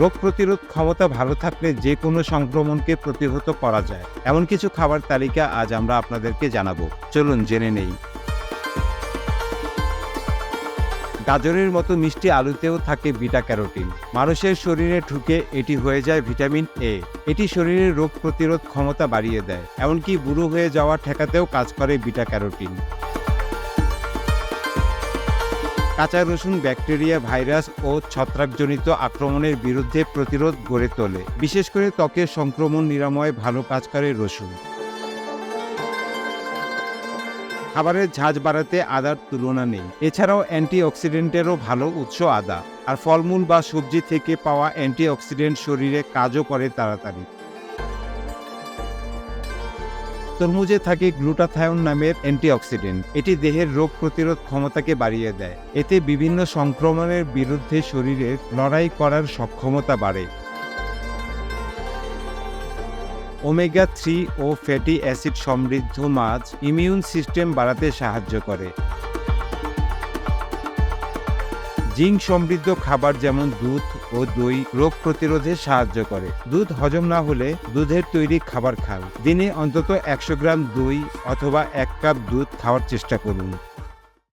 রোগ প্রতিরোধ ক্ষমতা ভালো থাকলে যে কোনো সংক্রমণকে প্রতিহত করা যায়। এমন কিছু খাবার তালিকা আজ আমরা আপনাদেরকে জানাব। চলুন জেনে নেই। গাজরের মতো মিষ্টি আলুতেও থাকে বিটা ক্যারোটিন। মানুষের শরীরে ঢুকে এটি হয়ে যায় ভিটামিন এ। এটি শরীরের রোগ প্রতিরোধ ক্ষমতা বাড়িয়ে দেয়। এমনকি বুড়ো হয়ে যাওয়া ঠেকাতেও কাজ করে বিটা ক্যারোটিন। কাঁচা রসুন, ব্যাকটেরিয়া, ভাইরাস ও ছত্রাকজনিত আক্রমণের বিরুদ্ধে প্রতিরোধ গড়ে তোলে। বিশেষ করে ত্বকের সংক্রমণ নিরাময় ভালো কাজ করে রসুন। খাবারের ঝাঁজ বাড়াতে আদার তুলনা নেই। এছাড়াও অ্যান্টিঅক্সিডেন্টেরও ভালো উৎস আদা। আর ফলমূল বা সবজি থেকে পাওয়া অ্যান্টিঅক্সিডেন্ট শরীরে কাজও করে তাড়াতাড়ি। তরমুজে থাকে গ্লুটাথায়ন নামের অ্যান্টিঅক্সিডেন্ট। এটি দেহের রোগ প্রতিরোধ ক্ষমতাকে বাড়িয়ে দেয়। এতে বিভিন্ন সংক্রমণের বিরুদ্ধে শরীরের লড়াই করার সক্ষমতা বাড়ে। ওমেগা থ্রি ও ফ্যাটি অ্যাসিড সমৃদ্ধ মাছ ইমিউন সিস্টেম বাড়াতে সাহায্য করে। জিঙ্ক সমৃদ্ধ খাবার যেমন দুধ ও দই রোগ প্রতিরোধে সাহায্য করে। দুধ হজম না হলে দুধের তৈরি খাবার খান। দিনে অন্তত একশো গ্রাম দই অথবা এক কাপ দুধ খাওয়ার চেষ্টা করুন।